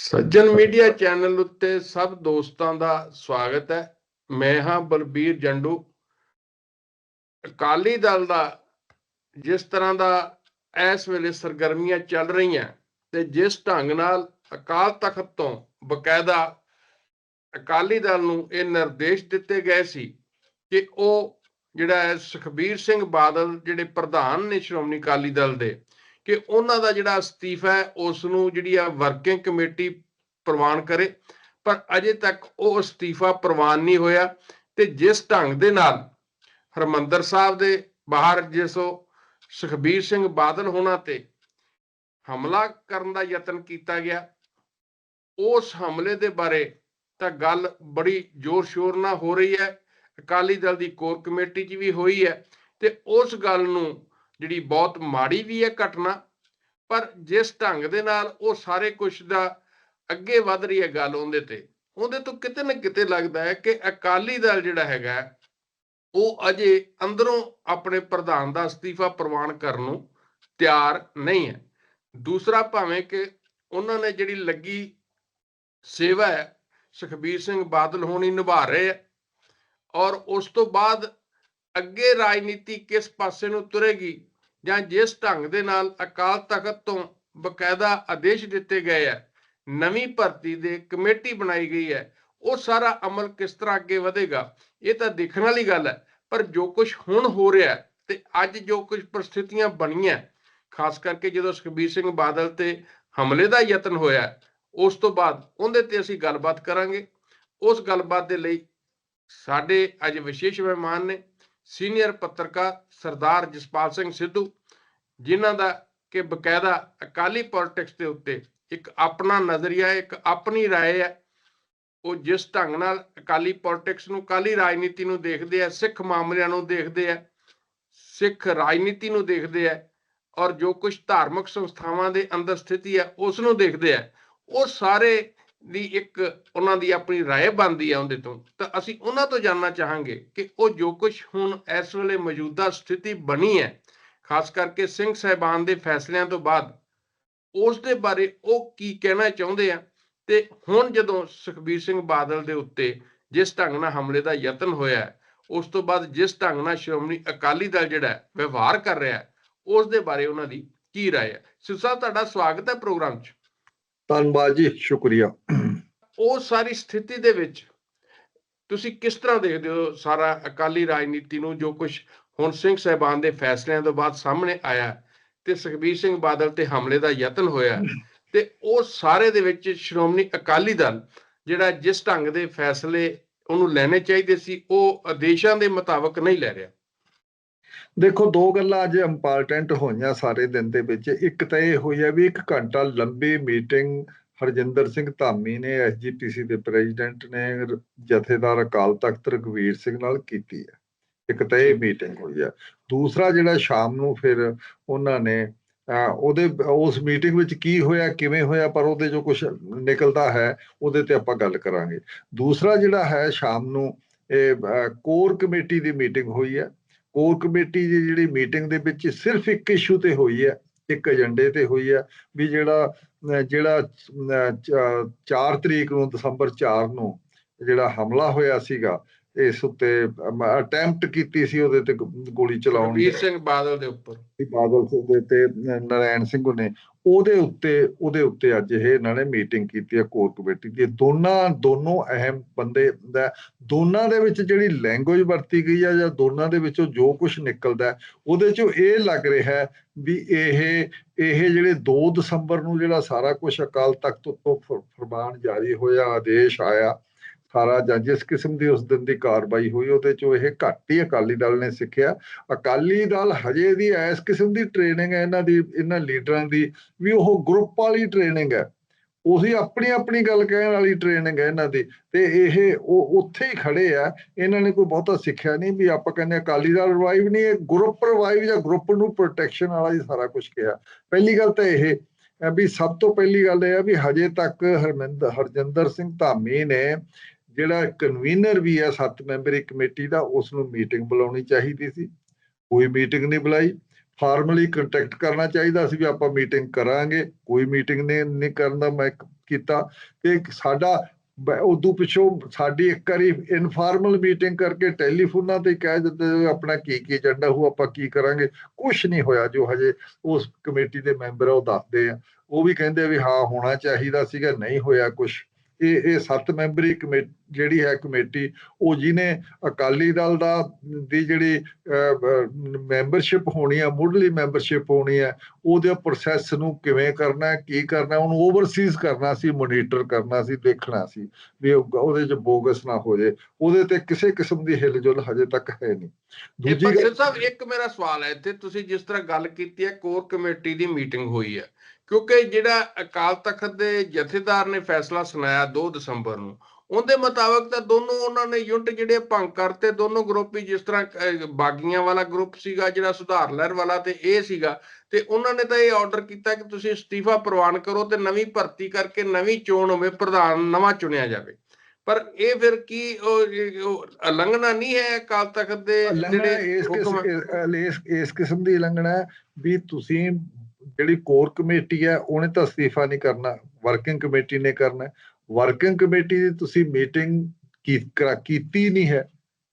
ਸੱਜਣ media channel ਉੱਤੇ ਸਭ ਦੋਸਤਾਂ ਦਾ ਸਵਾਗਤ ਹੈ। ਮੈਂ ਹਾਂ ਬਲਬੀਰ ਜੰਡੂ। ਅਕਾਲੀ ਦਲ ਦਾ ਜਿਸ ਤਰ੍ਹਾਂ ਦਾ ਇਸ ਵੇਲੇ ਸਰਗਰਮੀਆਂ ਚੱਲ ਰਹੀਆਂ ਤੇ ਜਿਸ ਢੰਗ ਨਾਲ ਅਕਾਲ ਤਖਤ ਤੋਂ ਬਕਾਇਦਾ ਅਕਾਲੀ ਦਲ ਨੂੰ ਇਹ ਨਿਰਦੇਸ਼ ਦਿੱਤੇ ਗਏ ਸੀ ਕਿ ਉਹ ਜਿਹੜਾ ਹੈ ਸੁਖਬੀਰ ਸਿੰਘ ਬਾਦਲ ਜਿਹੜੇ ਪ੍ਰਧਾਨ ਨੇ ਸ਼੍ਰੋਮਣੀ ਅਕਾਲੀ ਦਲ ਦੇ ਕਿ ਉਹਨਾਂ ਦਾ ਜਿਹੜਾ ਅਸਤੀਫਾ ਹੈ ਉਸ ਨੂੰ ਜਿਹੜੀ ਆ ਵਰਕਿੰਗ ਕਮੇਟੀ ਪ੍ਰਵਾਨ ਕਰੇ। ਪਰ ਅਜੇ ਤੱਕ ਉਹ ਅਸਤੀਫਾ ਪ੍ਰਵਾਨ ਨਹੀਂ ਹੋਇਆ ਤੇ ਜਿਸ ਢੰਗ ਦੇ ਨਾਲ ਹਰਮੰਦਰ ਸਾਹਿਬ ਦੇ ਬਾਹਰ ਜਿਸੋ ਸੁਖਬੀਰ ਸਿੰਘ ਬਾਦਲ ਹੋਣਾ ਤੇ ਹਮਲਾ ਕਰਨ ਦਾ ਯਤਨ ਕੀਤਾ ਗਿਆ, ਉਸ ਹਮਲੇ ਦੇ ਬਾਰੇ ਤਾਂ ਗੱਲ ਬੜੀ ਜ਼ੋਰ ਸ਼ੋਰ ਨਾਲ ਹੋ ਰਹੀ ਹੈ। ਅਕਾਲੀ ਦਲ ਦੀ ਕੋਰ ਕਮੇਟੀ 'ਚ ਵੀ ਹੋਈ ਹੈ ਤੇ ਉਸ ਗੱਲ ਨੂੰ ਜਿਹੜੀ ਬਹੁਤ ਮਾੜੀ ਵੀ ਹੈ ਘਟਨਾ, ਪਰ ਜਿਸ ਢੰਗ ਦੇ ਨਾਲ ਉਹ ਸਾਰੇ ਕੁਝ ਦਾ ਅੱਗੇ ਵਧ ਰਹੀ ਹੈ ਗੱਲ ਉਹਦੇ ਤੇ, ਉਹਦੇ ਤੋਂ ਕਿਤੇ ਨਾ ਕਿਤੇ ਲੱਗਦਾ ਹੈ ਕਿ ਅਕਾਲੀ ਦਲ ਜਿਹੜਾ ਹੈਗਾ ਉਹ ਅਜੇ ਅੰਦਰੋਂ ਆਪਣੇ ਪ੍ਰਧਾਨ ਦਾ ਅਸਤੀਫਾ ਪ੍ਰਵਾਨ ਕਰਨ ਨੂੰ ਤਿਆਰ ਨਹੀਂ ਹੈ। ਦੂਸਰਾ ਭਾਵੇਂ ਕਿ ਉਹਨਾਂ ਨੇ ਜਿਹੜੀ ਲੱਗੀ ਸੇਵਾ ਹੈ, ਸੁਖਬੀਰ ਸਿੰਘ ਬਾਦਲ ਹੋਣੀ ਨਿਭਾ ਰਹੇ ਹੈ ਔਰ ਉਸ ਤੋਂ ਬਾਅਦ ਅੱਗੇ ਰਾਜਨੀਤੀ ਕਿਸ ਪਾਸੇ ਨੂੰ ਤੁਰੇਗੀ ਜਾਂ ਜਿਸ ਢੰਗ ਦੇ ਨਾਲ ਅਕਾਲ ਤਖਤ ਤੋਂ ਬਕਾਇਦਾ ਆਦੇਸ਼ ਦਿੱਤੇ ਗਏ ਹੈ, ਨਵੀਂ ਭਰਤੀ ਦੇ ਕਮੇਟੀ ਬਣਾਈ ਗਈ ਹੈ, ਉਹ ਸਾਰਾ ਅਮਲ ਕਿਸ ਤਰ੍ਹਾਂ ਅੱਗੇ ਵਧੇਗਾ, ਇਹ ਤਾਂ ਦੇਖਣ ਵਾਲੀ ਗੱਲ ਹੈ, ਪਰ ਜੋ ਕੁਝ ਹੁਣ ਹੋ ਰਿਹਾ ਤੇ ਅੱਜ ਜੋ ਕੁਝ ਪ੍ਰਸਥਿਤੀਆਂ ਬਣੀਆਂ ਖਾਸ ਕਰਕੇ ਜਦੋਂ ਸੁਖਬੀਰ ਸਿੰਘ ਬਾਦਲ ਤੇ ਹਮਲੇ ਦਾ ਯਤਨ ਹੋਇਆ ਉਸ ਤੋਂ ਬਾਅਦ ਉਹਦੇ ਤੇ ਅਸੀਂ ਗੱਲਬਾਤ ਕਰਾਂਗੇ, ਉਸ ਗੱਲਬਾਤ ਦੇ ਲਈ ਸਾਡੇ ਅੱਜ ਵਿਸ਼ੇਸ਼ ਮਹਿਮਾਨ ਨੇ ਸੀਨੀਅਰ ਪੱਤਰਕਾਰ ਸਰਦਾਰ ਜਸਪਾਲ ਸਿੰਘ ਸਿੱਧੂ ਜਿਨ੍ਹਾਂ ਦਾ ਕਿ ਬਕਾਇਦਾ ਅਕਾਲੀ ਪੋਲਿਟਿਕਸ ਦੇ ਉੱਤੇ ਇੱਕ ਆਪਣਾ ਨਜ਼ਰੀਆ ਇੱਕ ਆਪਣੀ رائے ਹੈ ਉਹ ਜਿਸ ਢੰਗ ਨਾਲ ਅਕਾਲੀ ਪੋਲਿਟਿਕਸ ਨੂੰ ਅਕਾਲੀ ਰਾਜਨੀਤੀ ਨੂੰ ਦੇਖਦੇ ਆ ਸਿੱਖ ਮਾਮਲਿਆਂ ਨੂੰ ਦੇਖਦੇ ਆ ਸਿੱਖ ਰਾਜਨੀਤੀ ਨੂੰ ਦੇਖਦੇ ਆ ਔਰ ਜੋ ਕੁਝ ਧਾਰਮਿਕ ਸੰਸਥਾਵਾਂ ਦੇ ਅੰਦਰ ਸਥਿਤੀ ਹੈ ਉਸ ਨੂੰ ਦੇਖਦੇ ਆ ਉਹ ਸਾਰੇ ਦੀ ਇੱਕ ਉਹਨਾਂ ਦੀ ਆਪਣੀ رائے ਬਣਦੀ ਹੈ ਉਹਦੇ ਤੋਂ ਤਾਂ ਅਸੀਂ ਉਹਨਾਂ ਤੋਂ ਜਾਨਣਾ ਚਾਹਾਂਗੇ ਕਿ ਉਹ ਜੋ ਕੁਝ ਹੁਣ ਇਸ ਵੇਲੇ ਮੌਜੂਦਾ ਸਥਿਤੀ ਬਣੀ ਹੈ ਖਾਸ ਕਰਕੇ ਸਿੰਘ ਸਾਹਿਬਾਨ ਦੇ ਫੈਸਲਿਆਂ ਤੋਂ ਬਾਅਦ ਉਸ ਦੇ ਬਾਰੇ ਉਹ ਕੀ ਕਹਿਣਾ ਚਾਹੁੰਦੇ ਆ ਤੇ ਹੁਣ ਜਦੋਂ ਸੁਖਬੀਰ ਸਿੰਘ ਬਾਦਲ ਦੇ ਉੱਤੇ ਜਿਸ ਢੰਗ ਨਾਲ ਹਮਲੇ ਦਾ ਯਤਨ ਹੋਇਆ ਹੈ, ਉਸ ਤੋਂ ਬਾਅਦ ਜਿਸ ਢੰਗ ਨਾਲ ਸ਼੍ਰੋਮਣੀ ਅਕਾਲੀ ਦਲ ਜਿਹੜਾ ਹੈ, ਵਿਵਹਾਰ ਕਰ ਰਿਹਾ ਹੈ, ਉਸ ਦੇ ਬਾਰੇ ਉਹਨਾਂ ਦੀ ਕੀ ਰਾਏ ਹੈ ਸਿਰ ਸਾਹਿਬ ਤੁਹਾਡਾ ਸਵਾਗਤ ਹੈ ਪ੍ਰੋਗਰਾਮ 'ਚ ਧੰਨਵਾਦ ਜੀ, ਸ਼ੁਕਰੀਆ। ਉਹ ਸਾਰੀ ਸਥਿਤੀ ਦੇ ਵਿੱਚ ਤੁਸੀਂ ਕਿਸ ਤਰ੍ਹਾਂ ਦੇਖਦੇ ਹੋ ਸਾਰਾ ਅਕਾਲੀ ਰਾਜਨੀਤੀ ਨੂੰ, ਜੋ ਕੁਝ ਹੁਣ ਸਿੰਘ ਸਾਹਿਬਾਨ ਦੇ ਫੈਸਲਿਆਂ ਤੋਂ ਬਾਅਦ ਸਾਹਮਣੇ ਆਇਆ ਤੇ ਸੁਖਬੀਰ ਸਿੰਘ ਬਾਦਲ ਤੇ ਹਮਲੇ ਦਾ ਯਤਨ ਹੋਇਆ ਤੇ ਉਹ ਸਾਰੇ ਦੇ ਵਿੱਚ ਸ਼੍ਰੋਮਣੀ ਅਕਾਲੀ ਦਲ ਜਿਹੜਾ ਜਿਸ ਢੰਗ ਦੇ ਫੈਸਲੇ ਉਹਨੂੰ ਲੈਣੇ ਚਾਹੀਦੇ ਸੀ, ਉਹ ਆਦੇਸ਼ਾਂ ਦੇ ਮੁਤਾਬਕ ਨਹੀਂ ਲੈ ਰਿਹਾ। ਦੇਖੋ, ਦੋ ਗੱਲਾਂ ਅੱਜ ਇੰਪੋਰਟੈਂਟ ਹੋਈਆਂ ਸਾਰੇ ਦਿਨ ਦੇ ਵਿੱਚ। ਇੱਕ ਤਾਂ ਇਹ ਹੋਈ ਹੈ ਵੀ ਇੱਕ ਘੰਟਾ ਲੰਬੀ ਮੀਟਿੰਗ ਹਰਜਿੰਦਰ ਸਿੰਘ ਧਾਮੀ ਨੇ ਐਸਜੀਪੀਸੀ ਦੇ ਪ੍ਰੈਜ਼ੀਡੈਂਟ ਨੇ, ਜਥੇਦਾਰ ਅਕਾਲ ਤਖਤ ਰਘਵੀਰ ਸਿੰਘ ਨਾਲ ਕੀਤੀ ਹੈ। ਇੱਕ ਤਾਂ ਇਹ ਮੀਟਿੰਗ ਹੋਈ ਹੈ। ਦੂਸਰਾ ਜਿਹੜਾ ਸ਼ਾਮ ਨੂੰ ਫਿਰ ਉਹਨਾਂ ਨੇ ਉਹਦੇ, ਉਸ ਮੀਟਿੰਗ ਵਿੱਚ ਕੀ ਹੋਇਆ, ਕਿਵੇਂ ਹੋਇਆ, ਪਰ ਉਹਦੇ ਜੋ ਕੁਝ ਨਿਕਲਦਾ ਹੈ, ਉਹਦੇ ਤੇ ਆਪਾਂ ਗੱਲ ਕਰਾਂਗੇ। ਦੂਸਰਾ ਜਿਹੜਾ ਹੈ, ਸ਼ਾਮ ਨੂੰ ਇਹ ਕੋਰ ਕਮੇਟੀ ਦੀ ਮੀਟਿੰਗ ਹੋਈ ਹੈ। ਕੋਰ ਕਮੇਟੀ ਦੀ ਜਿਹੜੀ ਮੀਟਿੰਗ ਦੇ ਵਿੱਚ ਸਿਰਫ ਇੱਕ ਇਸ਼ੂ ਤੇ ਹੋਈ ਹੈ ਇੱਕ ਏਜੰਡੇ ਤੇ ਹੋਈ ਹੈ ਵੀ ਜਿਹੜਾ ਜਿਹੜਾ 4 ਤਰੀਕ ਨੂੰ ਦਸੰਬਰ 4 ਨੂੰ ਜਿਹੜਾ ਹਮਲਾ ਹੋਇਆ ਸੀਗਾ ਇਸ ਉੱਤੇ ਅਟੈਂਪਟ ਕੀਤੀ ਸੀ ਉਹਦੇ ਤੇ ਗੋਲੀ ਚਲਾਉਣ ਦੀ। ਸੁਖਬੀਰ ਸਿੰਘ ਬਾਦਲ ਦੇ ਉੱਪਰ। ਬਾਦਲ ਸਿੰਘ ਦੇ ਤੇ ਨਰੈਣ ਸਿੰਘ ਨੇ ਉਹਦੇ ਉੱਤੇ ਉਹਦੇ ਉੱਤੇ ਅੱਜ ਇਹ ਇਹਨਾਂ ਨੇ ਮੀਟਿੰਗ ਕੀਤੀ ਹੈ ਕੋਰ ਕਮੇਟੀ ਦੀ। ਦੋਨਾਂ, ਦੋਨੋਂ ਅਹਿਮ ਬੰਦੇ ਦਾ ਦੋਨਾਂ ਦੇ ਵਿੱਚ ਜਿਹੜੀ ਲੈਂਗੁਏਜ ਵਰਤੀ ਗਈ ਹੈ ਜਾਂ ਦੋਨਾਂ ਦੇ ਵਿੱਚੋਂ ਜੋ ਕੁਝ ਨਿਕਲਦਾ ਉਹਦੇ ਚੋਂ ਇਹ ਲੱਗ ਰਿਹਾ ਹੈ ਵੀ ਇਹ ਇਹ ਜਿਹੜੇ 2 ਦਸੰਬਰ ਨੂੰ ਜਿਹੜਾ ਸਾਰਾ ਕੁਝ ਅਕਾਲ ਤਖਤ ਤੋਂ ਫਰ- ਫਰਮਾਨ ਜਾਰੀ ਹੋਇਆ, ਆਦੇਸ਼ ਆਇਆ ਸਾਰਾ ਜਾਂ ਜਿਸ ਕਿਸਮ ਦੀ ਉਸ ਦਿਨ ਦੀ ਕਾਰਵਾਈ ਹੋਈ, ਉਹਦੇ ਚੋਂ ਇਹ ਘੱਟ ਹੀ ਅਕਾਲੀ ਦਲ ਨੇ ਸਿੱਖਿਆ। ਅਕਾਲੀ ਦਲ ਹਜੇ ਦੀ ਇਸ ਕਿਸਮ ਦੀ ਟ੍ਰੇਨਿੰਗ ਹੈ, ਇਹਨਾਂ ਦੀ, ਇਹਨਾਂ ਲੀਡਰਾਂ ਦੀ ਵੀ ਉਹ ਗਰੁੱਪ ਵਾਲੀ ਟ੍ਰੇਨਿੰਗ ਹੈ। ਉਹੀ ਆਪਣੀ ਆਪਣੀ ਗੱਲ ਕਹਿਣ ਵਾਲੀ ਟ੍ਰੇਨਿੰਗ ਹੈ ਇਹਨਾਂ ਦੀ। ਤੇ ਇਹ ਉਹ ਉੱਥੇ ਹੀ ਖੜੇ ਆ। ਇਹਨਾਂ ਨੇ ਕੋਈ ਬਹੁਤਾ ਸਿੱਖਿਆ ਨਹੀਂ ਵੀ ਆਪਾਂ ਕਹਿੰਦੇ ਅਕਾਲੀ ਦਲ ਰਿਵਾਈਵ ਨਹੀਂ, ਇਹ ਗਰੁੱਪ ਰਿਵਾਈਵ ਜਾਂ ਗਰੁੱਪ ਨੂੰ ਪ੍ਰੋਟੈਕਸ਼ਨ ਵਾਲਾ ਹੀ ਸਾਰਾ ਕੁਝ ਕਿਹਾ। ਪਹਿਲੀ ਗੱਲ ਤਾਂ ਇਹ ਵੀ ਸਭ ਤੋਂ ਪਹਿਲੀ ਗੱਲ ਇਹ ਹੈ ਵੀ ਹਜੇ ਤੱਕ ਹਰਮਿੰਦਰ ਹਰਜਿੰਦਰ ਸਿੰਘ ਧਾਮੀ ਨੇ ਜਿਹੜਾ ਕਨਵੀਨਰ ਵੀ ਹੈ ਸੱਤ ਮੈਂਬਰੀ ਕਮੇਟੀ ਦਾ ਉਸ ਨੂੰ ਮੀਟਿੰਗ ਬੁਲਾਉਣੀ ਚਾਹੀਦੀ ਸੀ। ਕੋਈ ਮੀਟਿੰਗ ਨਹੀਂ ਬੁਲਾਈ। ਫਾਰਮਲੀ ਕੰਟੈਕਟ ਕਰਨਾ ਚਾਹੀਦਾ ਸੀ ਵੀ ਆਪਾਂ ਮੀਟਿੰਗ ਕਰਾਂਗੇ। ਕੋਈ ਮੀਟਿੰਗ ਨੇ ਨਹੀਂ ਕਰਨ ਦਾ ਮੈਂ ਕੀਤਾ। ਕਿ ਸਾਡਾ ਉਦੋਂ ਪਿੱਛੋਂ ਸਾਡੀ ਇੱਕ ਵਾਰੀ ਇਨਫਾਰਮਲ ਮੀਟਿੰਗ ਕਰਕੇ ਟੈਲੀਫੋਨਾਂ ਤੇ ਕਹਿ ਦਿੱਤੇ ਆਪਣਾ ਕੀ ਕੀ ਏਜੰਡਾ ਹੋ ਆਪਾਂ ਕੀ ਕਰਾਂਗੇ। ਕੁਝ ਨਹੀਂ ਹੋਇਆ ਜੋ ਹਜੇ ਉਸ ਕਮੇਟੀ ਦੇ ਮੈਂਬਰ ਉਹ ਦੱਸਦੇ ਆ। ਉਹ ਵੀ ਕਹਿੰਦੇ ਵੀ ਹਾਂ, ਹੋਣਾ ਚਾਹੀਦਾ ਸੀਗਾ, ਨਹੀਂ ਹੋਇਆ ਕੁਝ ਇਹ ਇਹ ਸੱਤ ਮੈਂਬਰੀ ਕਮੇਟੀ ਜਿਹੜੀ ਹੈ ਕਮੇਟੀ ਉਹ ਜਿਹਨੇ ਅਕਾਲੀ ਦਲ ਦਾ ਦੀ ਜਿਹੜੀ ਮੈਂਬਰਸ਼ਿਪ ਹੋਣੀ ਆ ਮੁੱਢਲੀ ਮੈਂਬਰਸ਼ਿਪ ਹੋਣੀ ਹੈ ਉਹਦੇ ਪ੍ਰੋਸੈਸ ਨੂੰ ਕਿਵੇਂ ਕਰਨਾ ਹੈ ਕੀ ਕਰਨਾ ਹੈ, ਉਹਨੂੰ ਓਵਰਸੀਜ਼ ਕਰਨਾ ਸੀ ਮੋਨੀਟਰ ਕਰਨਾ ਸੀ ਦੇਖਣਾ ਸੀ ਵੀ ਉਹ- ਉਹਦੇ ਚ ਬੋਗਸ ਨਾ ਹੋ ਜੇ। ਉਹਦੇ ਤੇ ਕਿਸੇ ਕਿਸਮ ਦੀ ਹਿਲਜੁਲ ਹਜੇ ਤੱਕ ਹੈ ਨਹੀਂ। ਦੂਜੀ ਗੱਲ ਸਾਹਿਬ ਇੱਕ ਮੇਰਾ ਸਵਾਲ ਹੈ ਇੱਥੇ ਤੁਸੀਂ ਜਿਸ ਤਰ੍ਹਾਂ ਗੱਲ ਕੀਤੀ ਹੈ ਕੋਰ ਕਮੇਟੀ ਦੀ ਮੀਟਿੰਗ ਹੋਈ ਹੈ। ਕਿਉਂਕਿ ਜਿਹੜਾ ਅਕਾਲ ਤਖਤ ਦੇ ਜਥੇਦਾਰ ਨੇ ਫੈਸਲਾ ਸੁਣਾਇਆ 2 ਦਸੰਬਰ ਨੂੰ ਉਹਦੇ ਮੁਤਾਬਕ ਤਾਂ ਦੋਨੋਂ ਉਹਨਾਂ ਨੇ ਯੂਨਿਟ ਜਿਹੜੇ ਭੰਗ ਕਰਤੇ ਦੋਨੋਂ ਗਰੁੱਪ ਹੀ ਜਿਸ ਤਰ੍ਹਾਂ ਬਾਗੀਆਂ ਵਾਲਾ ਗਰੁੱਪ ਸੀਗਾ ਜਿਹੜਾ ਸੁਧਾਰ ਲਹਿਰ ਵਾਲਾ ਤੇ ਇਹ ਸੀਗਾ ਤੇ ਉਹਨਾਂ ਨੇ ਤਾਂ ਇਹ ਆਰਡਰ ਕੀਤਾ ਕਿ ਤੁਸੀਂ ਅਸਤੀਫਾ ਪ੍ਰਵਾਨ ਕਰੋ ਤੇ ਨਵੀਂ ਭਰਤੀ ਕਰਕੇ ਨਵੀਂ ਚੋਣ ਹੋਵੇ ਪ੍ਰਧਾਨ ਨਵਾਂ ਚੁਣਿਆ ਜਾਵੇ ਪਰ ਇਹ ਫਿਰ ਕੀ ਉਲੰਘਣਾ ਨਹੀਂ ਹੈ ਅਕਾਲ ਤਖਤ ਦੇ ਲੰਘਣਾ ਇਸ? ਕਿਸਮ ਇਸ ਇਸ ਕਿਸਮ ਦੀ ਲੰਘਣਾ ਹੈ ਵੀ ਤੁਸੀਂ ਜਿਹੜੀ ਕੋਰ ਕਮੇਟੀ ਹੈ ਉਹਨੇ ਤਾਂ ਅਸਤੀਫਾ ਨਹੀਂ ਕਰਨਾ ਵਰਕਿੰਗ ਕਮੇਟੀ ਨੇ ਕਰਨਾ ਵਰਕਿੰਗ ਕਮੇਟੀ ਦੀ ਤੁਸੀਂ ਮੀਟਿੰਗ ਕੀਤੀ ਨਹੀਂ ਹੈ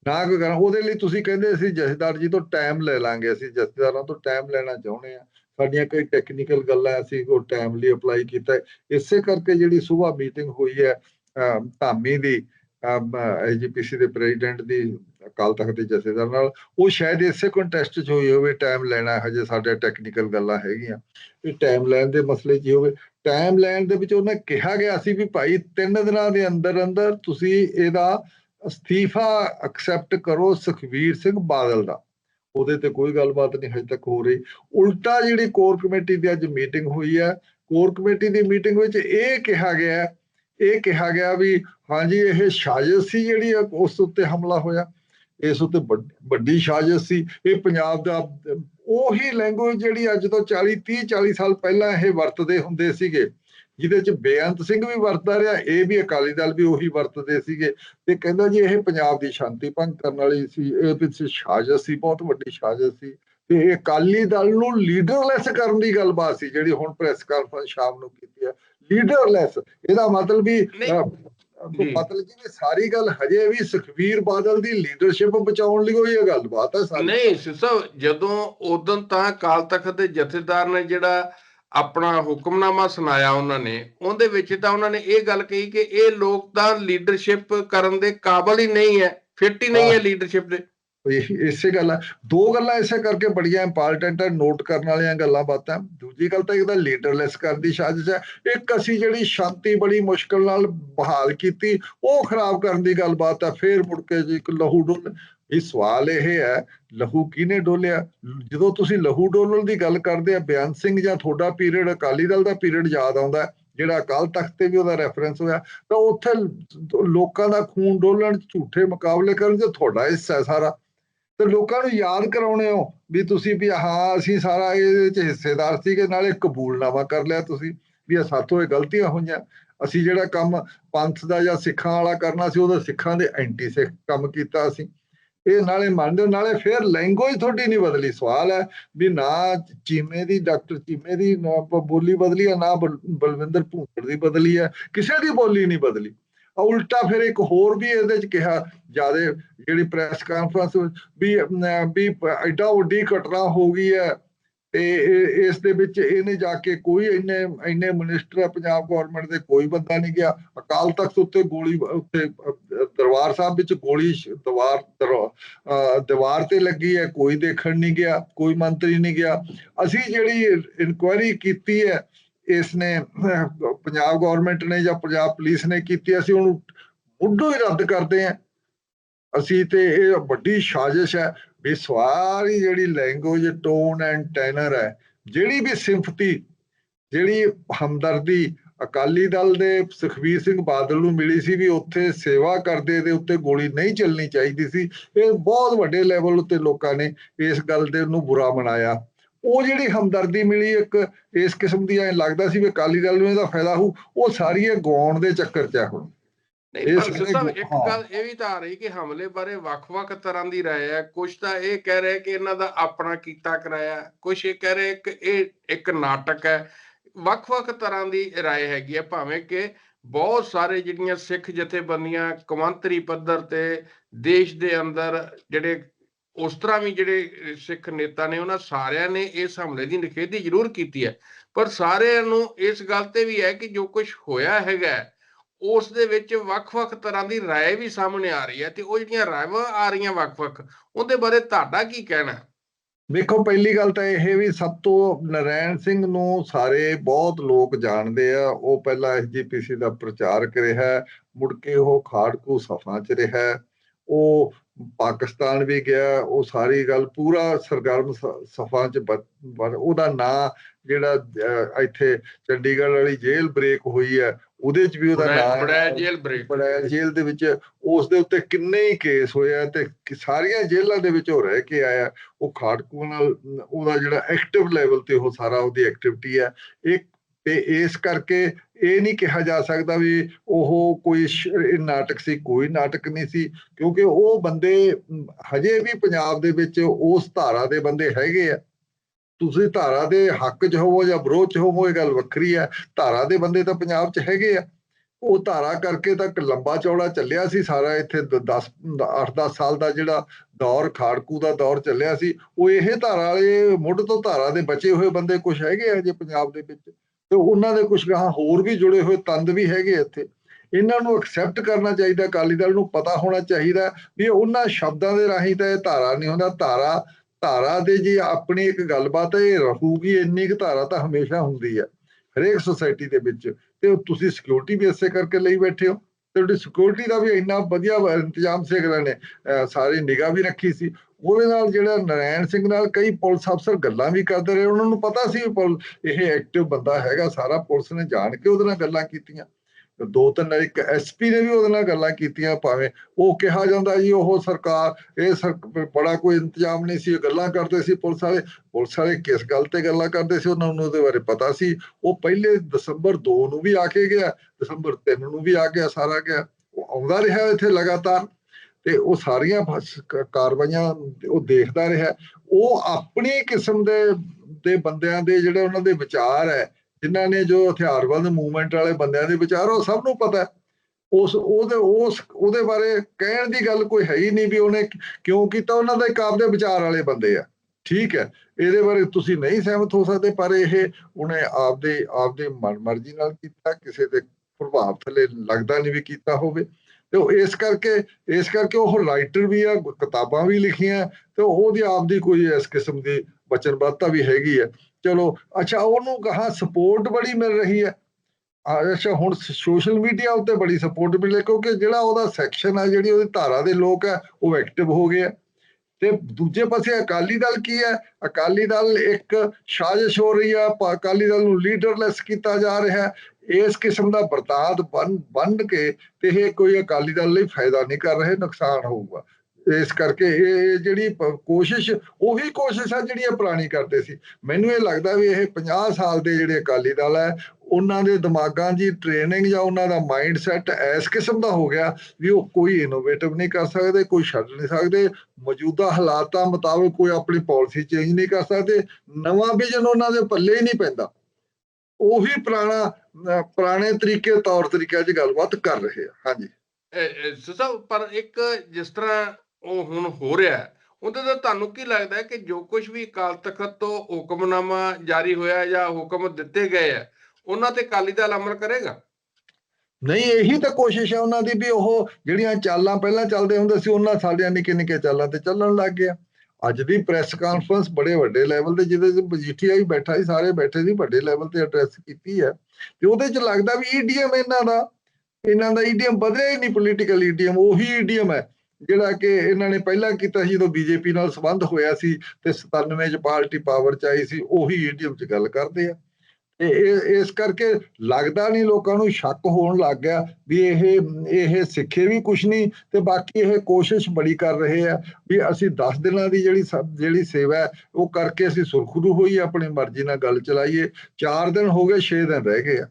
ਨਾ ਕੋਈ ਕਰ ਉਹਦੇ ਲਈ ਤੁਸੀਂ ਕਹਿੰਦੇ ਅਸੀਂ ਜਥੇਦਾਰ ਜੀ ਤੋਂ ਟਾਈਮ ਲੈ ਲਾਂਗੇ ਅਸੀਂ ਜਥੇਦਾਰਾਂ ਤੋਂ ਟਾਈਮ ਲੈਣਾ ਚਾਹੁੰਦੇ ਆ ਸਾਡੀਆਂ ਕਈ ਟੈਕਨੀਕਲ ਗੱਲਾਂ ਅਸੀਂ ਉਹ ਟਾਈਮ ਲਈ ਅਪਲਾਈ ਕੀਤਾ ਇਸੇ ਕਰਕੇ ਜਿਹੜੀ ਸਵੇਰ ਮੀਟਿੰਗ ਹੋਈ ਹੈ ਅਮ, ਧਾਮੀ ਦੀ ਐਜੀਪੀਸੀ ਦੇ ਪ੍ਰੈਜ਼ੀਡੈਂਟ ਦੀ ਅਕਾਲ ਤਖਤ ਦੇ ਜਥੇਦਾਰ ਨਾਲ, ਉਹ ਸ਼ਾਇਦ ਇਸੇ ਕੰਟੈਸਟ 'ਚ ਹੋਈ ਹੋਵੇ ਟਾਈਮ ਲੈਣਾ ਹਜੇ ਸਾਡੇ ਟੈਕਨੀਕਲ ਗੱਲਾਂ ਹੈਗੀਆਂ। ਇਹ ਟਾਈਮ ਲੈਣ ਦੇ ਮਸਲੇ 'ਚ ਹੀ ਹੋਵੇ। ਟਾਈਮ ਲੈਣ ਦੇ ਵਿੱਚ ਉਹਨੇ ਕਿਹਾ ਗਿਆ ਸੀ ਵੀ ਭਾਈ ਤਿੰਨ ਦਿਨਾਂ ਦੇ ਅੰਦਰ ਅੰਦਰ ਤੁਸੀਂ ਇਹਦਾ ਅਸਤੀਫਾ ਐਕਸੈਪਟ ਕਰੋ ਸੁਖਵੀਰ ਸਿੰਘ ਬਾਦਲ ਦਾ। ਉਹਦੇ ਤੇ ਕੋਈ ਗੱਲਬਾਤ ਨਹੀਂ ਹਜੇ ਤੱਕ ਹੋ ਰਹੀ। ਉਲਟਾ ਜਿਹੜੀ ਕੋਰ ਕਮੇਟੀ ਦੀ ਅੱਜ ਮੀਟਿੰਗ ਹੋਈ ਹੈ, ਕੋਰ ਕਮੇਟੀ ਦੀ ਮੀਟਿੰਗ ਵਿੱਚ ਇਹ ਕਿਹਾ ਗਿਆ, ਇਹ ਕਿਹਾ ਗਿਆ ਵੀ ਹਾਂਜੀ, ਇਹ ਸਾਜ਼ਿਸ਼ ਸੀ ਜਿਹੜੀ ਉਸ ਉੱਤੇ ਹਮਲਾ ਹੋਇਆ। ਇਸ ਉੱਤੇ ਵੱਡੀ ਸਾਜ਼ਿਸ਼ ਸੀ। ਇਹ ਪੰਜਾਬ ਦਾ, ਉਹੀ ਲੈਂਗੁਏਜ ਜਿਹੜੀ ਅੱਜ ਤੋਂ 40 30 40 ਸਾਲ ਪਹਿਲਾਂ ਇਹ ਵਰਤਦੇ ਹੁੰਦੇ ਸੀਗੇ, ਜਿਹਦੇ ਚ ਬੇਅੰਤ ਸਿੰਘ ਵੀ ਵਰਤਦਾ ਰਿਹਾ, ਇਹ ਵੀ ਅਕਾਲੀ ਦਲ ਵੀ ਉਹੀ ਵਰਤਦੇ ਸੀਗੇ। ਤੇ ਕਹਿੰਦਾ ਜੀ ਇਹ ਪੰਜਾਬ ਦੀ ਸ਼ਾਂਤੀ ਭੰਗ ਕਰਨ ਵਾਲੀ ਸੀ, ਇਹ ਪਿੱਛੇ ਸਾਜ਼ਿਸ਼ ਸੀ, ਬਹੁਤ ਵੱਡੀ ਸਾਜ਼ਿਸ਼ ਸੀ। ਤੇ ਇਹ ਅਕਾਲੀ ਦਲ ਨੂੰ ਲੀਡਰਲੈਸ ਕਰਨ ਦੀ ਗੱਲਬਾਤ ਸੀ, ਜਿਹੜੀ ਹੁਣ ਪ੍ਰੈਸ ਕਾਨਫਰੰਸ ਸ਼ਾਮ ਨੂੰ ਕੀਤੀ ਹੈ। ਲੀਡਰਲੈਸ ਇਹਦਾ ਮਤਲਬ ਵੀ ਮਤਲਬ ਜੀ। ਵੀ ਸਾਰੀ ਗੱਲ ਹਜੇ ਵੀ ਸੁਖਵੀਰ ਬਾਦਲ ਦੀ ਲੀਡਰਸ਼ਿਪ ਬਚਾਉਣ ਲਈ ਹੋਈ ਇਹ ਗੱਲਬਾਤ ਹੈ ਸਾਰੀ? ਨਹੀਂ ਸਿਸਾ ਜਦੋਂ ਉਦੋਂ ਤਾਂ ਅਕਾਲ ਤਖਤ ਦੇ ਜਥੇਦਾਰ ਨੇ ਜਿਹੜਾ ਆਪਣਾ ਹੁਕਮਨਾਮਾ ਸੁਣਾਇਆ ਉਹਨਾਂ ਨੇ ਉਹਦੇ ਵਿੱਚ ਤਾਂ ਉਹਨਾਂ ਨੇ ਇਹ ਗੱਲ ਕਹੀ ਕਿ ਇਹ ਲੋਕ ਤਾਂ ਲੀਡਰਸ਼ਿਪ ਕਰਨ ਦੇ ਕਾਬਲ ਹੀ ਨਹੀਂ ਹੈ ਫਿੱਟ ਹੀ ਨਹੀਂ ਹੈ। ਲੀਡਰਸ਼ਿਪ ਦੇ। ਇਸੇ ਗੱਲ ਆ ਦੋ ਗੱਲਾਂ ਇਸੇ ਕਰਕੇ ਬੜੀਆਂ ਇੰਪੋਰਟੈਂਟ ਹੈ ਨੋਟ ਕਰਨ ਵਾਲੀਆਂ ਗੱਲਾਂ ਬਾਤਾਂ। ਦੂਜੀ ਗੱਲ ਤਾਂ ਇਹਦਾ ਲੀਡਰਲੈਸ ਕਰਨ ਦੀ ਸਾਜ਼ਿਸ਼ ਹੈ। ਇੱਕ ਅਸੀਂ ਜਿਹੜੀ ਸ਼ਾਂਤੀ ਬੜੀ ਮੁਸ਼ਕਲ ਨਾਲ ਬਹਾਲ ਕੀਤੀ, ਉਹ ਖਰਾਬ ਕਰਨ ਦੀ ਗੱਲਬਾਤ ਹੈ ਫੇਰ ਮੁੜ ਕੇ ਜੀ ਇੱਕ ਲਹੂ ਡੋਲ। ਇਹ ਸਵਾਲ ਇਹ ਹੈ, ਲਹੂ ਕਿਹਨੇ ਡੋਲਿਆ? ਜਦੋਂ ਤੁਸੀਂ ਲਹੂ ਡੋਲਣ ਦੀ ਗੱਲ ਕਰਦੇ ਆ, ਬਿਆਨ ਸਿੰਘ ਜਾਂ ਤੁਹਾਡਾ ਪੀਰੀਅਡ ਅਕਾਲੀ ਦਲ ਦਾ ਪੀਰੀਅਡ ਯਾਦ ਆਉਂਦਾ ਜਿਹੜਾ ਅਕਾਲ ਤਖਤ ਤੇ ਵੀ ਉਹਦਾ ਰੈਫਰੈਂਸ ਹੋਇਆ। ਤਾਂ ਉੱਥੇ ਲੋਕਾਂ ਦਾ ਖੂਨ ਡੋਲਣ, ਝੂਠੇ ਮੁਕਾਬਲੇ ਕਰਨ 'ਚ ਤੁਹਾਡਾ ਹਿੱਸਾ ਹੈ ਸਾਰਾ। ਤੇ ਲੋਕਾਂ ਨੂੰ ਯਾਦ ਕਰਾਉਣੇ ਹੋ ਵੀ ਤੁਸੀਂ ਵੀ ਹਾਂ ਅਸੀਂ ਸਾਰਾ ਇਹਦੇ ਚ ਹਿੱਸੇਦਾਰ ਸੀਗੇ ਨਾਲੇ ਕਬੂਲਨਾਮਾ ਕਰ ਲਿਆ ਤੁਸੀਂ ਵੀ ਇਹ ਸਾਥੋਂ ਇਹ ਗਲਤੀਆਂ ਹੋਈਆਂ। ਅਸੀਂ ਜਿਹੜਾ ਕੰਮ ਪੰਥ ਦਾ ਜਾਂ ਸਿੱਖਾਂ ਵਾਲਾ ਕਰਨਾ ਸੀ ਉਹਦਾ ਸਿੱਖਾਂ ਦੇ ਐਂਟੀ ਸਿੱਖ ਕੰਮ ਕੀਤਾ ਅਸੀਂ। ਇਹ ਨਾਲੇ ਮੰਨਦੇ ਹੋ, ਨਾਲੇ ਫਿਰ ਲੈਂਗੁਏਜ ਤੁਹਾਡੀ ਨਹੀਂ ਬਦਲੀ। ਸਵਾਲ ਹੈ ਵੀ ਨਾ ਚੀਮੇ ਦੀ ਡਾਕਟਰ ਚੀਮੇ ਦੀ ਬੋਲੀ ਬਦਲੀ ਹੈ ਨਾ ਬਲ- ਬਲਵਿੰਦਰ ਭੂੰਦੜ ਦੀ ਬਦਲੀ ਹੈ। ਕਿਸੇ ਦੀ ਬੋਲੀ ਨਹੀਂ ਬਦਲੀ। ਉਲਟਾ ਫਿਰ ਇੱਕ ਹੋਰ ਵੀ ਇਹਦੇ ਚ ਕਿਹਾ ਜਿਆਦੇ ਜਿਹੜੀ ਪ੍ਰੈਸ ਕਾਨਫਰੰਸ ਵੀ ਵੀ ਐਡਾ ਵੱਡੀ ਘਟਨਾ ਹੋ ਗਈ ਹੈ ਤੇ ਇਸ ਦੇ ਵਿੱਚ ਇਹਨੇ ਜਾ ਕੇ ਕੋਈ ਇੰਨੇ ਇੰਨੇ ਮਿਨਿਸਟਰ ਹੈ, ਪੰਜਾਬ ਗਵਰਨਮੈਂਟ ਦੇ ਕੋਈ ਬੰਦਾ ਨਹੀਂ ਗਿਆ। ਅਕਾਲ ਤਖਤ ਉੱਤੇ ਗੋਲੀ, ਉੱਤੇ ਦਰਬਾਰ ਸਾਹਿਬ ਵਿੱਚ ਗੋਲੀ ਸ਼- ਦੀਵਾਰ ਦਰਵਾ- ਦੀਵਾਰ ਤੇ ਲੱਗੀ ਹੈ, ਕੋਈ ਦੇਖਣ ਨਹੀਂ ਗਿਆ, ਕੋਈ ਮੰਤਰੀ ਨਹੀਂ ਗਿਆ। ਅਸੀਂ ਜਿਹੜੀ ਇਨਕੁਆਇਰੀ ਕੀਤੀ ਹੈ ਇਸ ਨੇ ਪੰਜਾਬ ਗਵਰਨਮੈਂਟ ਨੇ ਜਾਂ ਪੰਜਾਬ ਪੁਲਿਸ ਨੇ ਕੀਤੀ, ਅਸੀਂ ਉਹਨੂੰ ਮੁੱਢੋਂ ਹੀ ਰੱਦ ਕਰਦੇ ਹਾਂ। ਅਸੀਂ ਤੇ ਇਹ ਵੱਡੀ ਸਾਜ਼ਿਸ਼ ਹੈ ਵੀ ਸਾਰੀ ਜਿਹੜੀ ਲੈਂਗੁਏਜ ਟੋਨ ਐਂਡ ਟੈਨਰ ਹੈ, ਜਿਹੜੀ ਵੀ ਸਿੰਪਥੀ ਜਿਹੜੀ ਹਮਦਰਦੀ ਅਕਾਲੀ ਦਲ ਦੇ ਸੁਖਬੀਰ ਸਿੰਘ ਬਾਦਲ ਨੂੰ ਮਿਲੀ ਸੀ ਵੀ ਉੱਥੇ ਸੇਵਾ ਕਰਦੇ ਦੇ ਉੱਤੇ ਗੋਲੀ ਨਹੀਂ ਚੱਲਣੀ ਚਾਹੀਦੀ ਸੀ, ਇਹ ਬਹੁਤ ਵੱਡੇ ਲੈਵਲ ਉੱਤੇ ਲੋਕਾਂ ਨੇ ਇਸ ਗੱਲ ਦੇ ਨੂੰ ਬੁਰਾ ਮਨਾਇਆ। ਉਹ ਜਿਹੜੀ ਹਮਦਰਦੀ ਮਿਲੀ ਇੱਕ ਇਸ ਕਿਸਮ ਦੀ ਐ ਲੱਗਦਾ ਸੀ ਵੀ ਅਕਾਲੀ ਦਲ ਨੂੰ ਇਹਦਾ ਫਾਇਦਾ ਹੋਊ ਉਹ ਸਾਰੀ ਇਹ ਗਵਾਉਣ ਦੇ ਚੱਕਰ 'ਚ ਹੈ ਹੁਣ ਨਹੀਂ ਇਹ ਪਰ ਸਾਰੇ ਸਿਸਾ ਗੁ- ਇੱਕ ਹਾਂ। ਗੱਲ ਇਹ ਵੀ ਤਾਂ ਆ ਰਹੀ ਕਿ ਹਮਲੇ ਬਾਰੇ ਵੱਖ-ਵੱਖ ਤਰ੍ਹਾਂ ਦੀ ਰਾਏ ਹੈ ਕੁਝ ਤਾਂ ਇਹ ਕਹਿ ਰਹੇ ਕਿ ਇਹਨਾਂ ਦਾ ਆਪਣਾ ਕੀਤਾ ਕਰਾਇਆ ਕੁਝ ਇਹ ਕਹਿ ਰਹੇ ਕਿ ਇਹ ਇੱਕ ਨਾਟਕ ਹੈ ਵੱਖ-ਵੱਖ ਤਰ੍ਹਾਂ ਦੀ رائے ਹੈਗੀ ਹੈ ਭਾਵੇਂ ਕਿ ਬਹੁਤ ਸਾਰੇ ਜਿਹੜੀਆਂ ਸਿੱਖ ਜਥੇਬੰਦੀਆਂ ਕੌਮਾਂਤਰੀ ਪੱਧਰ ਤੇ ਦੇਸ਼ ਦੇ ਅੰਦਰ ਜਿਹੜੇ ਉਸ ਤਰ੍ਹਾਂ ਵੀ ਜਿਹੜੇ ਸਿੱਖ ਨੇਤਾ ਨੇ ਉਹਨਾਂ ਸਾਰਿਆਂ ਨੇ ਇਸ ਹਮਲੇ ਦੀ ਨਿਖੇਧੀ ਜ਼ਰੂਰ ਕੀਤੀ ਹੈ ਪਰ ਸਾਰਿਆਂ ਨੂੰ ਇਸ ਗੱਲ ਤੇ ਵੀ ਹੈ ਕਿ ਜੋ ਕੁਝ ਹੋਇਆ ਹੈਗਾ ਹੈ, ਉਸ ਦੇ ਵਿੱਚ ਵੱਖ-ਵੱਖ ਤਰ੍ਹਾਂ ਦੀ رائے ਵੀ ਸਾਹਮਣੇ ਆ ਰਹੀ ਹੈ ਤੇ ਉਹ ਜਿਹੜੀਆਂ ਰਾਇਵਾਂ ਆ ਰਹੀਆਂ ਵੱਖ-ਵੱਖ ਉਹਦੇ ਬਾਰੇ ਤੁਹਾਡਾ ਕੀ ਕਹਿਣਾ ਹੈ? ਵੇਖੋ ਪਹਿਲੀ ਗੱਲ ਤਾਂ ਇਹ ਵੀ ਸਭ ਤੋਂ ਨਰੈਣ ਸਿੰਘ ਨੂੰ ਸਾਰੇ ਬਹੁਤ ਲੋਕ ਜਾਣਦੇ ਆ ਉਹ ਪਹਿਲਾਂ ਐਸਜੀਪੀਸੀ ਦਾ ਪ੍ਰਚਾਰਕ ਰਿਹਾ ਹੈ, ਮੁੜ ਕੇ ਉਹ ਖਾੜਕੂ ਸਫਾ ਚ ਰਿਹਾ ਹੈ, ਉਹ ਪਾਕਿਸਤਾਨ ਵੀ ਗਿਆ ਉਹ ਸਾਰੀ ਗੱਲ ਪੂਰਾ ਸਰਗਰਮ ਸਫਾ ਚ ਉਹਦਾ ਨਾਂ ਜਿਹੜਾ ਇੱਥੇ ਚੰਡੀਗੜ੍ਹ ਵਾਲੀ ਜੇਲ੍ਹ ਬ੍ਰੇਕ ਹੋਈ ਹੈ ਉਹਦੇ ਚ ਵੀ ਉਹਦਾ ਨਾਂ ਬੜਾ ਜੇਲ੍ਹ ਬ੍ਰੇਕ। ਬੜਾ ਜੇਲ੍ਹ ਦੇ ਵਿੱਚ ਉਸ ਦੇ ਉੱਤੇ ਕਿੰਨੇ ਹੀ ਕੇਸ ਹੋਏ ਆ ਤੇ ਸਾਰੀਆਂ ਜੇਲ੍ਹਾਂ ਦੇ ਵਿੱਚ ਉਹ ਰਹਿ ਕੇ ਆਇਆ। ਉਹ ਖਾੜਕੂ ਨਾਲ ਉਹਦਾ ਜਿਹੜਾ ਐਕਟਿਵ ਲੈਵਲ ਤੇ ਉਹ ਸਾਰਾ ਉਹਦੀ ਐਕਟੀਵਿਟੀ ਹੈ। ਇੱਕ ਤੇ ਇਸ ਕਰਕੇ ਇਹ ਨਹੀਂ ਕਿਹਾ ਜਾ ਸਕਦਾ ਵੀ ਉਹ ਕੋਈ ਨਾਟਕ ਸੀ, ਕੋਈ ਨਾਟਕ ਨਹੀਂ ਸੀ, ਕਿਉਂਕਿ ਉਹ ਬੰਦੇ ਹਜੇ ਵੀ ਪੰਜਾਬ ਦੇ ਵਿੱਚ ਉਸ ਧਾਰਾ ਦੇ ਬੰਦੇ ਹੈਗੇ ਆ। ਤੁਸੀਂ ਧਾਰਾ ਦੇ ਹੱਕ 'ਚ ਹੋਵੋ ਜਾਂ ਵਿਰੋਧ 'ਚ ਹੋਵੋ, ਇਹ ਗੱਲ ਵੱਖਰੀ ਹੈ ਧਾਰਾ ਦੇ ਬੰਦੇ ਤਾਂ ਪੰਜਾਬ 'ਚ ਹੈਗੇ ਆ। ਉਹ ਧਾਰਾ ਕਰਕੇ ਤਾਂ ਇੱਕ ਲੰਬਾ ਚੌੜਾ ਚੱਲਿਆ ਸੀ ਸਾਰਾ ਇੱਥੇ 10 8-10 ਸਾਲ ਦਾ ਜਿਹੜਾ ਦੌਰ, ਖਾੜਕੂ ਦਾ ਦੌਰ ਚੱਲਿਆ ਸੀ। ਉਹ ਇਹ ਧਾਰਾ ਵਾਲੇ ਮੁੱਢ ਤੋਂ ਧਾਰਾ ਦੇ ਬਚੇ ਹੋਏ ਬੰਦੇ ਕੁਝ ਹੈਗੇ ਆ ਜੇ ਪੰਜਾਬ ਦੇ ਵਿੱਚ? ਤੇ ਉਹਨਾਂ ਦੇ ਕੁਝ ਗਾਹਾਂ ਹੋਰ ਵੀ ਜੁੜੇ ਹੋਏ ਤੰਦ ਵੀ ਹੈਗੇ ਇੱਥੇ। ਇਹਨਾਂ ਨੂੰ ਐਕਸੈਪਟ ਕਰਨਾ ਚਾਹੀਦਾ, ਅਕਾਲੀ ਦਲ ਨੂੰ ਪਤਾ ਹੋਣਾ ਚਾਹੀਦਾ ਵੀ ਉਹਨਾਂ ਸ਼ਬਦਾਂ ਦੇ ਰਾਹੀਂ ਤਾਂ ਇਹ ਧਾਰਾ ਨਹੀਂ ਹੁੰਦਾ। ਧਾਰਾ ਧਾਰਾ ਦੇ ਜੀ ਆਪਣੀ ਇੱਕ ਗੱਲਬਾਤ ਇਹ ਰਹੂਗੀ, ਇੰਨੀ ਕੁ ਧਾਰਾ ਤਾਂ ਹਮੇਸ਼ਾ ਹੁੰਦੀ ਹੈ ਹਰੇਕ ਸੁਸਾਇਟੀ ਦੇ ਵਿੱਚ। ਤੇ ਤੁਸੀਂ ਸਿਕਿਉਰਿਟੀ ਵੀ ਇਸੇ ਕਰਕੇ ਲਈ ਬੈਠੇ ਹੋ। ਤੇ ਸਿਕਿਉਰਿਟੀ ਦਾ ਵੀ ਇੰਨਾ ਵਧੀਆ ਇੰਤਜ਼ਾਮ ਸੀ ਅਗਲਾ ਨੇ। ਅਹ ਸਾਰੀ ਨਿਗਾਹ ਵੀ ਰੱਖੀ ਸੀ। ਉਹਦੇ ਨਾਲ ਜਿਹੜਾ ਨਰੈਣ ਸਿੰਘ ਨਾਲ ਕਈ ਪੁਲਿਸ ਅਫਸਰ ਗੱਲਾਂ ਵੀ ਕਰਦੇ ਰਹੇ। ਉਹਨਾਂ ਨੂੰ ਪਤਾ ਸੀ ਇਹ ਐਕਟਿਵ ਬੰਦਾ ਹੈਗਾ, ਸਾਰਾ ਪੁਲਿਸ ਨੇ ਜਾਣ ਕੇ ਉਹਦੇ ਨਾਲ ਗੱਲਾਂ ਕੀਤੀਆਂ। ਦੋ ਤਿੰਨ, ਇੱਕ ਐਸਪੀ ਨੇ ਵੀ ਉਹਦੇ ਨਾਲ ਗੱਲਾਂ ਕੀਤੀਆਂ ਭਾਵੇਂ। ਉਹ ਕਿਹਾ ਜਾਂਦਾ ਜੀ, ਉਹ ਸਰਕਾਰ, ਇਹ ਸਰ, ਬੜਾ ਕੋਈ ਇੰਤਜ਼ਾਮ ਨਹੀਂ ਸੀ, ਇਹ ਗੱਲਾਂ ਕਰਦੇ ਸੀ ਪੁਲਿਸ ਵਾਲੇ। ਪੁਲਿਸ ਵਾਲੇ ਕਿਸ ਗੱਲ ਤੇ ਗੱਲਾਂ ਕਰਦੇ ਸੀ, ਉਹਨਾਂ ਨੂੰ ਉਹਦੇ ਬਾਰੇ ਪਤਾ ਸੀ। ਉਹ ਪਹਿਲੇ ਦਸੰਬਰ 2 ਨੂੰ ਵੀ ਆ ਕੇ ਗਿਆ, ਦਸੰਬਰ 3 ਨੂੰ ਵੀ ਆ ਗਿਆ, ਸਾਰਾ ਗਿਆ। ਉਹ ਆਉਂਦਾ ਰਿਹਾ ਇੱਥੇ ਲਗਾਤਾਰ। ਤੇ ਉਹ ਸਾਰੀਆਂ ਕਾਰਵਾਈਆਂ ਉਹ ਦੇਖਦਾ ਰਿਹਾ। ਉਹ ਆਪਣੀ ਕਿਸਮ ਦੇ ਦੇ ਬੰਦਿਆਂ ਦੇ ਜਿਹੜੇ ਉਹਨਾਂ ਦੇ ਵਿਚਾਰ ਹੈ, ਜਿਨ੍ਹਾਂ ਨੇ ਜੋ ਹਥਿਆਰਬੰਦ ਮੂਵਮੈਂਟ ਵਾਲੇ ਬੰਦਿਆਂ ਦੇ ਵਿਚਾਰ, ਉਹ ਸਭ ਨੂੰ ਪਤਾ ਹੈ। ਉਸ, ਉਹਦੇ ਉਸ, ਉਹਦੇ ਬਾਰੇ ਕਹਿਣ ਦੀ ਗੱਲ ਕੋਈ ਹੈ ਹੀ ਨਹੀਂ ਵੀ ਉਹਨੇ ਕਿਉਂ ਕੀਤਾ, ਉਹਨਾਂ ਦਾ ਇੱਕ ਆਪਦੇ ਵਿਚਾਰ ਵਾਲੇ ਬੰਦੇ ਆ। ਠੀਕ ਹੈ, ਇਹਦੇ ਬਾਰੇ ਤੁਸੀਂ ਨਹੀਂ ਸਹਿਮਤ ਹੋ ਸਕਦੇ, ਪਰ ਇਹ ਉਹਨੇ ਆਪਦੇ ਆਪਦੇ ਮਨ ਮਰਜ਼ੀ ਨਾਲ ਕੀਤਾ, ਕਿਸੇ ਦੇ ਪ੍ਰਭਾਵ ਥੱਲੇ ਲੱਗਦਾ ਨਹੀਂ ਵੀ ਕੀਤਾ ਹੋਵੇ। ਤੇ ਉਹ ਇਸ ਕਰਕੇ ਇਸ ਕਰਕੇ ਉਹ ਰਾਈਟਰ ਵੀ ਆ, ਕਿਤਾਬਾਂ ਵੀ ਲਿਖੀਆਂ, ਤੇ ਉਹਦੀ ਆਪਦੀ ਕੋਈ ਇਸ ਕਿਸਮ ਦੀ ਵਚਨਬੱਧਤਾ ਵੀ ਹੈਗੀ ਹੈ ਚਲੋ, ਅੱਛਾ, ਉਹਨੂੰ ਕਹਾ ਸਪੋਰਟ ਬੜੀ ਮਿਲ ਰਹੀ ਹੈ ਅੱਛਾ, ਹੁਣ ਸੋਸ਼ਲ ਮੀਡੀਆ ਉੱਤੇ ਬੜੀ ਸਪੋਰਟ ਮਿਲੇ, ਕਿਉਂਕਿ ਜਿਹੜਾ ਉਹਦਾ ਸੈਕਸ਼ਨ ਆ, ਜਿਹੜੀ ਉਹਦੀ ਧਾਰਾ ਦੇ ਲੋਕ ਆ, ਉਹ ਐਕਟਿਵ ਹੋ ਗਏ ਆ। ਤੇ ਦੂਜੇ ਪਾਸੇ ਅਕਾਲੀ ਦਲ ਕੀ ਹੈ? ਅਕਾਲੀ ਦਲ ਇੱਕ ਸਾਜ਼ਿਸ਼ ਹੋ ਰਹੀ ਹੈ ਅਕਾਲੀ ਦਲ ਨੂੰ ਲੀਡਰਲੈਸ ਕੀਤਾ ਜਾ ਰਿਹਾ ਹੈ। ਇਸ ਕਿਸਮ ਦਾ ਵਰਤਾਂਤ ਬਣ ਬਣ ਕੇ ਤੇ ਇਹ ਕੋਈ ਅਕਾਲੀ ਦਲ ਲਈ ਫਾਇਦਾ ਨਹੀਂ ਕਰ ਰਹੇ, ਨੁਕਸਾਨ ਹੋਊਗਾ। ਇਸ ਕਰਕੇ ਇਹ ਜਿਹੜੀ ਕੋਸ਼ਿਸ਼, ਉਹੀ ਕੋਸ਼ਿਸ਼ ਆ ਜਿਹੜੀ ਇਹ ਪੁਰਾਣੀ ਕਰਦੇ ਸੀ। ਮੈਨੂੰ ਇਹ ਲੱਗਦਾ ਵੀ ਇਹ 50 ਸਾਲ ਦੇ ਜਿਹੜੇ ਅਕਾਲੀ ਦਲ ਹੈ, ਉਹਨਾਂ ਦੇ ਦਿਮਾਗਾਂ ਦੀ ਟ੍ਰੇਨਿੰਗ ਜਾਂ ਉਹਨਾਂ ਦਾ ਮਾਈਂਡ ਸੈਟ ਇਸ ਕਿਸਮ ਦਾ ਹੋ ਗਿਆ ਵੀ ਉਹ ਕੋਈ ਇਨੋਵੇਟਿਵ ਨਹੀਂ ਕਰ ਸਕਦੇ, ਕੋਈ ਛੱਡ ਨਹੀਂ ਸਕਦੇ। ਮੌਜੂਦਾ ਹਾਲਾਤਾਂ ਮੁਤਾਬਕ ਕੋਈ ਆਪਣੀ ਪਾਲਿਸੀ ਚੇਂਜ ਨਹੀਂ ਕਰ ਸਕਦੇ। ਨਵਾਂ ਵਿਜ਼ਨ ਉਹਨਾਂ ਦੇ ਪੱਲੇ ਹੀ ਨਹੀਂ ਪੈਂਦਾ। ਉਹੀ ਪੁਰਾਣਾ ਪੁਰਾਣੇ ਤਰੀਕੇ, ਤੌਰ ਤਰੀਕਿਆਂ 'ਚ ਗੱਲਬਾਤ ਕਰ ਰਹੇ ਆ। ਹਾਂਜੀ। ਸਸਾ, ਪਰ ਇੱਕ ਜਿਸ ਤਰ੍ਹਾਂ ਉਹ ਹੁਣ ਹੋ ਰਿਹਾ ਹੈ, ਉਹਦੇ ਤੋਂ ਤੁਹਾਨੂੰ ਕੀ ਲੱਗਦਾ ਹੈ ਕਿ ਜੋ ਕੁਝ ਵੀ ਅਕਾਲ ਤਖਤ ਤੋਂ ਹੁਕਮਨਾਮਾ ਜਾਰੀ ਹੋਇਆ ਜਾਂ ਹੁਕਮ ਦਿੱਤੇ ਗਏ ਆ ਉਹਨਾਂ ਤੇ ਅਕਾਲੀ ਦਲ ਅਮਲ ਕਰੇਗਾ? ਨਹੀਂ ਇਹੀ ਤਾਂ ਕੋਸ਼ਿਸ਼ ਹੈ ਉਹਨਾਂ ਦੀ ਵੀ ਉਹ ਜਿਹੜੀਆਂ ਚਾਲਾਂ ਪਹਿਲਾਂ ਚੱਲਦੇ ਹੁੰਦੇ ਸੀ ਉਹਨਾਂ ਸਾਡੀਆਂ ਨਿੱਕੇ ਨਿੱਕੇ ਚਾਲਾਂ ਤੇ ਚੱਲਣ ਲੱਗ ਗਿਆ। ਅੱਜ ਦੀ ਪ੍ਰੈਸ ਕਾਨਫਰੰਸ ਬੜੇ ਵੱਡੇ ਲੈਵਲ ਤੇ ਜਿਹਦੇ ਚ ਮਜੀਠੀਆ ਵੀ ਬੈਠਾ ਸੀ ਸਾਰੇ ਬੈਠੇ ਸੀ ਵੱਡੇ ਲੈਵਲ ਤੇ ਐਡਰੈਸ ਕੀਤੀ ਹੈ। ਤੇ ਉਹਦੇ ਚ ਲੱਗਦਾ ਵੀ ਈਡੀਐਮ ਇਹਨਾਂ ਦਾ ਇਹਨਾਂ ਦਾ ਈਡੀਐਮ ਬਦਲਿਆ ਹੀ ਨਹੀਂ ਪੋਲੀਟੀਕਲ ਈਡੀਐਮ ਉਹੀ ਈਡੀਐਮ ਹੈ। ਜਿਹੜਾ ਕਿ ਇਹਨਾਂ ਨੇ ਪਹਿਲਾਂ ਕੀਤਾ ਸੀ, ਜਦੋਂ ਬੀਜੇਪੀ ਨਾਲ ਸੰਬੰਧ ਹੋਇਆ ਸੀ ਤੇ 97 ਚ ਪਾਰਟੀ ਪਾਵਰ ਚ ਆਈ ਸੀ, ਉਹੀ ਈਡੀਐਮ ਚ ਗੱਲ ਕਰਦੇ ਆ। ਤੇ ਇਹ, ਇਸ ਕਰਕੇ ਲੱਗਦਾ ਨਹੀਂ ਲੋਕਾਂ ਨੂੰ ਸ਼ੱਕ ਹੋਣ ਲੱਗ ਗਿਆ ਵੀ ਇਹ ਇਹ ਸਿੱਖੇ ਵੀ ਕੁਛ ਨਹੀਂ ਤੇ ਬਾਕੀ ਇਹ ਕੋਸ਼ਿਸ਼ ਬੜੀ ਕਰ ਰਹੇ ਆ ਵੀ ਅਸੀਂ 10 ਦਿਨਾਂ ਦੀ ਜਿਹੜੀ ਸਭ ਜਿਹੜੀ ਸੇਵਾ ਉਹ ਕਰਕੇ ਅਸੀਂ ਸੁਰਖਰੂ ਹੋਈ ਆਪਣੀ ਮਰਜ਼ੀ ਨਾਲ ਗੱਲ ਚਲਾਈਏ। 4 ਦਿਨ ਹੋ ਗਏ 6 ਦਿਨ ਰਹਿ ਗਏ ਆ।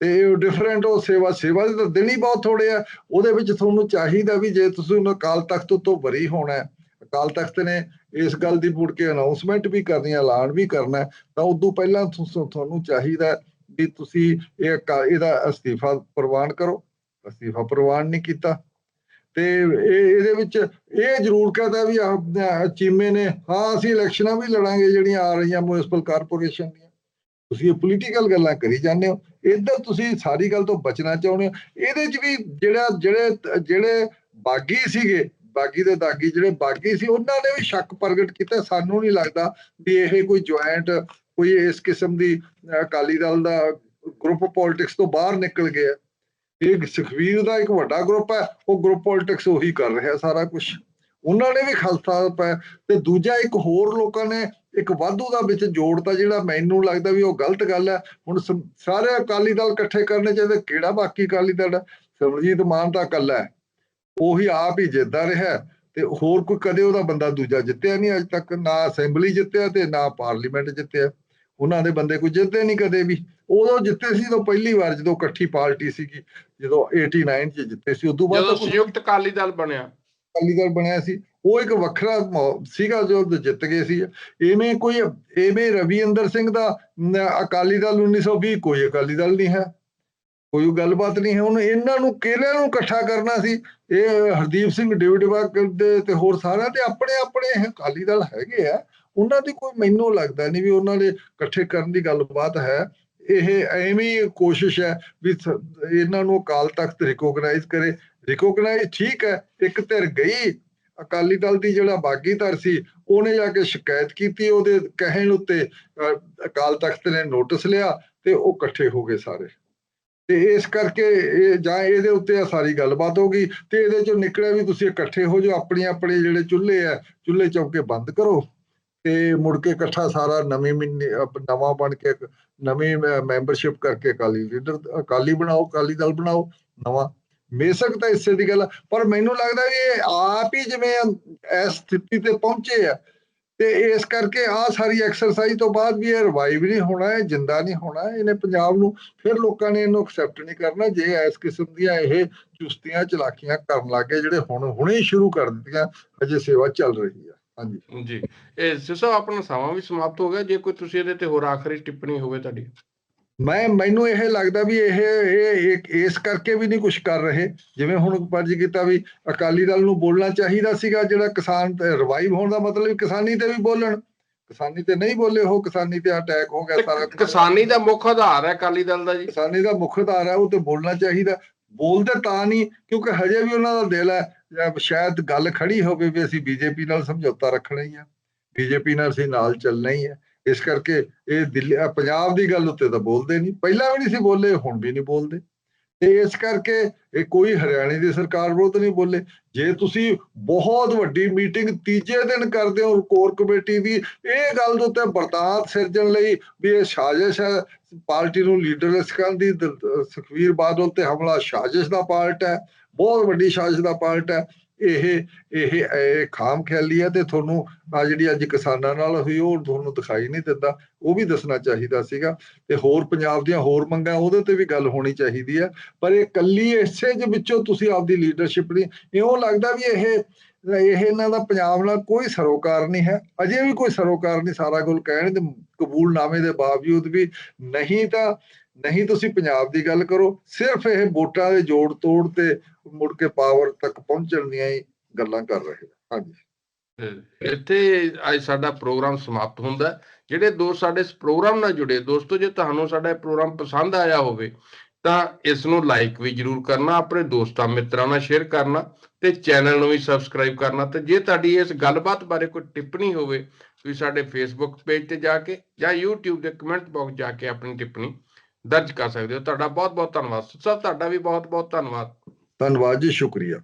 ਤੇ ਇਹ ਡਿਫਰੈਂਟ ਉਹ ਸੇਵਾ ਸੇਵਾ ਦੇ ਤਾਂ ਦਿਨ ਹੀ ਬਹੁਤ ਥੋੜੇ ਆ। ਉਹਦੇ ਵਿੱਚ ਤੁਹਾਨੂੰ ਚਾਹੀਦਾ ਵੀ ਜੇ ਤੁਸੀਂ ਉਹਨੂੰ ਅਕਾਲ ਤਖਤ ਤੋਂ ਬਰੀ ਹੋਣਾ ਹੈ ਅਕਾਲ ਤਖਤ ਨੇ ਇਸ ਗੱਲ ਦੀ ਮੁੜ ਕੇ ਅਨਾਉਂਸਮੈਂਟ ਵੀ ਕਰਨੀ ਹੈ ਐਲਾਨ ਵੀ ਕਰਨਾ ਤਾਂ ਉਦੋਂ ਪਹਿਲਾਂ ਤੁਹਾਨੂੰ ਚਾਹੀਦਾ ਵੀ ਤੁਸੀਂ ਇਹ ਇਹਦਾ ਅਸਤੀਫਾ ਪ੍ਰਵਾਨ ਕਰੋ। ਅਸਤੀਫਾ ਪ੍ਰਵਾਨ ਨਹੀਂ ਕੀਤਾ। ਤੇ ਇਹ ਇਹਦੇ ਵਿੱਚ ਇਹ ਜ਼ਰੂਰ ਕਹਦਾ ਵੀ ਆਹ, ਚੀਮੇ ਨੇ ਹਾਂ ਅਸੀਂ ਇਲੈਕਸ਼ਨਾਂ ਵੀ ਲੜਾਂਗੇ ਜਿਹੜੀਆਂ ਆ ਰਹੀਆਂ ਮਿਊਨਿਸਪਲ ਕਾਰਪੋਰੇਸ਼ਨ ਦੀਆਂ। ਤੁਸੀਂ ਇਹ ਪੋਲੀਟੀਕਲ ਗੱਲਾਂ ਕਰੀ ਜਾਂਦੇ ਹੋ। ਇੱਧਰ ਤੁਸੀਂ ਸਾਰੀ ਗੱਲ ਤੋਂ ਬਚਣਾ ਚਾਹੁੰਦੇ ਹੋ। ਇਹਦੇ 'ਚ ਵੀ ਜਿਹੜਾ, ਜਿਹੜੇ ਜਿਹੜੇ ਬਾਗੀ ਸੀਗੇ, ਬਾਗੀ ਦੇ ਦਾਗੀ ਜਿਹੜੇ ਬਾਗੀ ਸੀ, ਉਹਨਾਂ ਨੇ ਵੀ ਸ਼ੱਕ ਪ੍ਰਗਟ ਕੀਤਾ। ਸਾਨੂੰ ਨਹੀਂ ਲੱਗਦਾ ਵੀ ਇਹ ਕੋਈ ਜੁਆਇੰਟ ਕੋਈ ਇਸ ਕਿਸਮ ਦੀ ਅਕਾਲੀ ਦਲ ਦਾ ਗਰੁੱਪ ਪੋਲਿਟਿਕਸ ਤੋਂ ਬਾਹਰ ਨਿਕਲ ਗਿਆ। ਇਹ ਸੁਖਵੀਰ ਦਾ ਇੱਕ ਵੱਡਾ ਗਰੁੱਪ ਹੈ, ਉਹ ਗਰੁੱਪ ਪੋਲਿਟਿਕਸ ਉਹੀ ਕਰ ਰਿਹਾ ਸਾਰਾ ਕੁਝ ਉਹਨਾਂ ਨੇ ਵੀ ਖਾਲਸਾ ਪਾਇਆ ਤੇ ਦੂਜਾ ਇੱਕ ਹੋਰ ਲੋਕਾਂ ਨੇ ਇੱਕ ਵਾਧੂ ਦਾ ਵਿੱਚ ਜੋੜਤਾ ਜਿਹੜਾ ਮੈਨੂੰ ਲੱਗਦਾ ਵੀ ਉਹ ਗਲਤ ਗੱਲ ਹੈ। ਹੁਣ ਸਾਰੇ ਅਕਾਲੀ ਦਲ ਇਕੱਠੇ ਕਰਨੇ ਚਾਹੀਦੇ, ਕਿਹੜਾ ਬਾਕੀ ਅਕਾਲੀ ਦਲ ਹੈ? ਸਿਮਰਜੀਤ ਮਾਨ ਤਾਂ ਇਕੱਲਾ ਹੈ। ਉਹੀ ਆਪ ਹੀ ਜਿੱਤਦਾ ਰਿਹਾ ਤੇ ਹੋਰ ਕੋਈ ਕਦੇ ਉਹਦਾ ਬੰਦਾ ਦੂਜਾ ਜਿੱਤਿਆ ਨਹੀਂ ਅੱਜ ਤੱਕ, ਨਾ ਅਸੈਂਬਲੀ ਜਿੱਤਿਆ ਤੇ ਨਾ ਪਾਰਲੀਮੈਂਟ ਜਿੱਤਿਆ। ਉਹਨਾਂ ਦੇ ਬੰਦੇ ਕੋਈ ਜਿੱਤੇ ਨਹੀਂ ਕਦੇ ਵੀ। ਉਦੋਂ ਜਿੱਤੇ ਸੀ ਤਾਂ ਪਹਿਲੀ ਵਾਰ ਜਦੋਂ ਇਕੱਠੀ ਪਾਰਟੀ ਸੀਗੀ, ਜਦੋਂ 89 ਚ ਜਿੱਤੇ ਸੀ, ਉਦੋਂ ਬਾਅਦ ਜਦੋਂ ਸੰਯੁਕਤ ਅਕਾਲੀ ਦਲ ਬਣਿਆ। ਅਕਾਲੀ ਦਲ ਬਣਿਆ ਸੀ, ਉਹ ਇੱਕ ਵੱਖਰਾ ਸੀਗਾ ਜੋ ਜਿੱਤ ਗਏ ਸੀ। ਐਵੇਂ ਕੋਈ ਐਵੇਂ ਰਵੀਂਦਰ ਸਿੰਘ ਦਾ ਅਕਾਲੀ ਦਲ 1920 ਕੋਈ ਅਕਾਲੀ ਦਲ ਨਹੀਂ ਹੈ। ਕੋਈ ਗੱਲਬਾਤ ਨਹੀਂ ਹੈ। ਹੁਣ ਇਹਨਾਂ ਨੂੰ ਕਿਹਨਾਂ ਨੂੰ ਇਕੱਠਾ ਕਰਨਾ ਸੀ? ਇਹ ਹਰਦੀਪ ਸਿੰਘ ਡਿਵਡਵਾ ਦੇ ਤੇ ਹੋਰ ਸਾਰਿਆਂ ਦੇ ਆਪਣੇ ਆਪਣੇ ਇਹ ਅਕਾਲੀ ਦਲ ਹੈਗੇ ਆ। ਉਹਨਾਂ ਦੀ ਕੋਈ ਮੈਨੂੰ ਲੱਗਦਾ ਨਹੀਂ ਵੀ ਉਹਨਾਂ ਦੇ ਇਕੱਠੇ ਕਰਨ ਦੀ ਗੱਲਬਾਤ ਹੈ। ਇਹ ਐਵੇਂ ਕੋਸ਼ਿਸ਼ ਹੈ ਵੀ ਇਹਨਾਂ ਨੂੰ ਅਕਾਲ ਤਖਤ ਰਿਕੋਗਨਾਈਜ਼ ਕਰੇ। ਰਿਕੋਗਨਾਈਜ਼ ਠੀਕ ਹੈ, ਇੱਕ ਧਿਰ ਗਈ, ਅਕਾਲੀ ਦਲ ਦੀ ਜਿਹੜਾ ਬਾਗੀ ਧਿਰ ਸੀ, ਉਹਨੇ ਜਾ ਕੇ ਸ਼ਿਕਾਇਤ ਕੀਤੀ, ਉਹਦੇ ਕਹਿਣ ਉੱਤੇ ਅਕਾਲ ਤਖਤ ਨੇ ਨੋਟਿਸ ਲਿਆ ਤੇ ਉਹ ਇਕੱਠੇ ਹੋ ਗਏ ਸਾਰੇ। ਤੇ ਇਸ ਕਰਕੇ ਇਹ ਜਾਂ ਇਹਦੇ ਉੱਤੇ ਆ ਸਾਰੀ ਗੱਲਬਾਤ ਹੋ ਗਈ ਤੇ ਇਹਦੇ ਚੋਂ ਨਿਕਲਿਆ ਵੀ ਤੁਸੀਂ ਇਕੱਠੇ ਹੋ ਜਾਓ ਆਪਣੇ ਆਪਣੇ ਜਿਹੜੇ ਚੁੱਲ੍ਹੇ ਆ ਚੁੱਲ੍ਹੇ ਚੌਕੇ ਬੰਦ ਕਰੋ। ਤੇ ਮੁੜ ਕੇ ਇਕੱਠਾ ਸਾਰਾ ਨਵੀਂ ਮਹੀਨੇ ਨਵਾਂ ਬਣ ਕੇ ਨਵੀਂ ਮੈਂਬਰਸ਼ਿਪ ਕਰਕੇ ਅਕਾਲੀ ਲੀਡਰ ਅਕਾਲੀ ਬਣਾਓ, ਅਕਾਲੀ ਦਲ ਬਣਾਓ, ਨਵਾਂ। ਬੇਸ਼ੱਕ ਤਾਂ ਇਸੇ ਦੀ ਗੱਲ ਪਰ ਮੈਨੂੰ ਲੱਗਦਾ ਵੀ ਇਹ ਆਪ ਹੀ ਜਿਵੇਂ ਇਸ ਸਥਿਤੀ ਤੇ ਪਹੁੰਚੇ ਆ, ਤੇ ਇਸ ਕਰਕੇ ਆ ਸਾਰੀ ਐਕਸਰਸਾਈਜ਼ ਤੋਂ ਬਾਅਦ ਵੀ ਇਹ ਰਿਵਾਈਵ ਨਹੀਂ ਹੋਣਾ, ਇਹ ਜਿੰਦਾ ਨਹੀਂ ਹੋਣਾ, ਇਹਨੇ ਪੰਜਾਬ ਨੂੰ ਫਿਰ ਲੋਕਾਂ ਨੇ ਇਹਨੂੰ ਐਕਸੈਪਟ ਨਹੀਂ ਕਰਨਾ, ਜੇ ਇਸ ਕਿਸਮ ਦੀਆਂ ਇਹ ਚੁਸਤੀਆਂ ਚਲਾਕੀਆਂ ਕਰਨ ਲੱਗੇ ਜਿਹੜੇ ਹੁਣ, ਹੁਣੇ ਸ਼ੁਰੂ ਕਰ ਦਿੱਤੀਆਂ ਅਜੇ ਸੇਵਾ ਚੱਲ ਰਹੀ ਆ। ਹਾਂਜੀ। ਜੀ। ਇਹ ਸਿਸੋ ਆਪਣਾ ਸਮਾਂ ਵੀ ਸਮਾਪਤ ਹੋ ਗਿਆ, ਜੇ ਕੋਈ ਤੁਸੀਂ ਇਹਦੇ ਤੇ ਹੋਰ ਆਖਰੀ ਟਿੱਪਣੀ ਹੋਵੇ ਤੁਹਾਡੀ। ਮੈਂ ਮੈਨੂੰ ਇਹ ਲੱਗਦਾ ਵੀ ਇਹ ਇਹ ਇਸ ਕਰਕੇ ਵੀ ਨਹੀਂ ਕੁਝ ਕਰ ਰਹੇ। ਜਿਵੇਂ ਹੁਣ ਪਰਜ ਕੀਤਾ ਵੀ ਅਕਾਲੀ ਦਲ ਨੂੰ ਬੋਲਣਾ ਚਾਹੀਦਾ ਸੀਗਾ ਜਿਹੜਾ ਕਿਸਾਨ ਰਿਵਾਈਵ ਹੋਣ ਦਾ ਮਤਲਬ ਕਿਸਾਨੀ ਤੇ ਵੀ ਬੋਲਣ। ਕਿਸਾਨੀ ਤੇ ਨਹੀਂ ਬੋਲੇ ਉਹ ਕਿਸਾਨੀ ਤੇ ਅਟੈਕ ਹੋ ਗਿਆ ਸਾਰਾ। ਕਿਸਾਨੀ ਦਾ ਮੁੱਖ ਆਧਾਰ ਹੈ ਅਕਾਲੀ ਦਲ ਦਾ ਜੀ। ਕਿਸਾਨੀ ਦਾ ਮੁੱਖ ਆਧਾਰ ਹੈ ਉਹ ਤੇ ਬੋਲਣਾ ਚਾਹੀਦਾ। ਬੋਲਦੇ ਤਾਂ ਨਹੀਂ ਕਿਉਂਕਿ ਹਜੇ ਵੀ ਉਹਨਾਂ ਦਾ ਦਿਲ ਹੈ ਜਾਂ ਸ਼ਾਇਦ ਗੱਲ ਖੜੀ ਹੋਵੇ ਵੀ ਅਸੀਂ ਬੀਜੇਪੀ ਨਾਲ ਸਮਝੌਤਾ ਰੱਖਣਾ ਹੀ ਆ। ਬੀਜੇਪੀ ਨਾਲ ਅਸੀਂ ਨਾਲ ਚੱਲਣਾ ਹੀ ਹੈ ਇਸ ਕਰਕੇ ਇਹ ਦਿੱਲੀ ਪੰਜਾਬ ਦੀ ਗੱਲ ਉੱਤੇ ਤਾਂ ਬੋਲਦੇ ਨਹੀਂ। ਪਹਿਲਾਂ ਵੀ ਨਹੀਂ ਸੀ ਬੋਲੇ, ਹੁਣ ਵੀ ਨਹੀਂ ਬੋਲਦੇ। ਤੇ ਇਸ ਕਰਕੇ ਇਹ ਕੋਈ ਹਰਿਆਣੇ ਦੀ ਸਰਕਾਰ ਵਿਰੁੱਧ ਨਹੀਂ ਬੋਲੇ। ਜੇ ਤੁਸੀਂ ਬਹੁਤ ਵੱਡੀ ਮੀਟਿੰਗ ਤੀਜੇ ਦਿਨ ਕਰਦੇ ਹੋ, ਕੋਰ ਕਮੇਟੀ ਦੀ ਇਹ ਗੱਲ ਦੇ ਉੱਤੇ ਬਰਤਾਂਤ ਸਿਰਜਣ ਲਈ ਵੀ ਇਹ ਸਾਜ਼ਿਸ਼ ਹੈ। ਪਾਰਟੀ ਨੂੰ ਲੀਡਰ ਕਰਨ ਦੀ, ਦ- ਸੁਖਵੀਰ ਬਾਦਲ ਤੇ ਹਮਲਾ ਸਾਜ਼ਿਸ਼ ਦਾ ਪਾਰਟ ਹੈ। ਬਹੁਤ ਵੱਡੀ ਸਾਜ਼ਿਸ਼ ਦਾ ਪਾਰਟ ਹੈ। ਇਹ ਇਹ ਖਾਮ ਖਿਆਲੀ ਹੈ ਤੇ ਤੁਹਾਨੂੰ ਆ ਜਿਹੜੀ ਅੱਜ ਕਿਸਾਨਾਂ ਨਾਲ ਹੋਈ, ਉਹ ਤੁਹਾਨੂੰ ਦਿਖਾਈ ਨਹੀਂ ਦਿੰਦਾ। ਉਹ ਵੀ ਦੱਸਣਾ ਚਾਹੀਦਾ ਸੀਗਾ। ਤੇ ਹੋਰ ਪੰਜਾਬ ਦੀਆਂ ਹੋਰ ਮੰਗਾਂ, ਉਹਦੇ ਤੇ ਵੀ ਗੱਲ ਹੋਣੀ ਚਾਹੀਦੀ ਹੈ ਪਰ ਇਹ ਕੱਲੀ ਇਸੇ ਦੇ ਵਿੱਚੋਂ ਤੁਸੀਂ ਆਪਦੀ ਲੀਡਰਸ਼ਿਪ ਦੀ ਇਉਂ ਲੱਗਦਾ ਵੀ ਇਹ ਇਹ ਇਹਨਾਂ ਦਾ ਪੰਜਾਬ ਨਾਲ ਕੋਈ ਸਰੋਕਾਰ ਨਹੀਂ ਹੈ, ਅਜੇ ਵੀ ਕੋਈ ਸਰੋਕਾਰ ਨਹੀਂ, ਸਾਰਾ ਕੁਝ ਕਹਿਣ ਦੇ ਕਬੂਲਨਾਮੇ ਦੇ ਬਾਵਜੂਦ ਵੀ ਨਹੀਂ ਤਾਂ, ਨਹੀਂ ਤੁਸੀਂ ਪੰਜਾਬ ਦੀ ਗੱਲ ਕਰੋ, ਸਿਰਫ ਇਹ ਵੋਟਾਂ ਦੇ ਜੋੜ ਤੋੜ ਤੇ ਮੁੜ ਕੇ ਪਾਵਰ ਤੱਕ ਪਹੁੰਚਣ ਦੀਆਂ ਹੀ ਗੱਲਾਂ ਕਰ ਰਹੇ ਹਾਂਜੀ। ਇੱਥੇ ਅੱਜ ਸਾਡਾ ਪ੍ਰੋਗਰਾਮ ਸਮਾਪਤ ਹੁੰਦਾ ਜਿਹੜੇ ਦੋਸਤ ਸਾਡੇ ਇਸ ਪ੍ਰੋਗਰਾਮ ਨਾਲ ਜੁੜੇ, ਦੋਸਤੋ, ਜੇ ਤੁਹਾਨੂੰ ਸਾਡਾ ਇਹ ਪ੍ਰੋਗਰਾਮ ਪਸੰਦ ਆਇਆ ਹੋਵੇ ਤਾਂ ਇਸ ਨੂੰ ਲਾਈਕ ਵੀ ਜਰੂਰ ਕਰਨਾ, ਆਪਣੇ ਦੋਸਤਾਂ, ਮਿੱਤਰਾਂ ਨਾਲ ਸ਼ੇਅਰ ਕਰਨਾ ਤੇ ਚੈਨਲ ਨੂੰ ਵੀ ਸਬਸਕ੍ਰਾਈਬ ਕਰਨਾ ਤੇ ਜੇ ਤੁਹਾਡੀ ਇਸ ਗੱਲਬਾਤ ਬਾਰੇ ਕੋਈ ਟਿੱਪਣੀ ਹੋਵੇ, ਤੁਸੀਂ ਸਾਡੇ ਫੇਸਬੁੱਕ ਪੇਜ ਤੇ ਜਾ ਕੇ ਜਾਂ YouTube ਦੇ ਕਮੈਂਟ ਬਾਕਸ ਜਾ ਕੇ ਆਪਣੀ ਟਿੱਪਣੀ ਦਰਜ ਕਰ ਸਕਦੇ ਹੋ। ਤੁਹਾਡਾ ਬਹੁਤ ਬਹੁਤ ਧੰਨਵਾਦ। ਸਭ ਤੁਹਾਡਾ ਵੀ ਬਹੁਤ ਬਹੁਤ ਧੰਨਵਾਦ। ਧੰਨਵਾਦ ਜੀ, ਸ਼ੁਕਰੀਆ।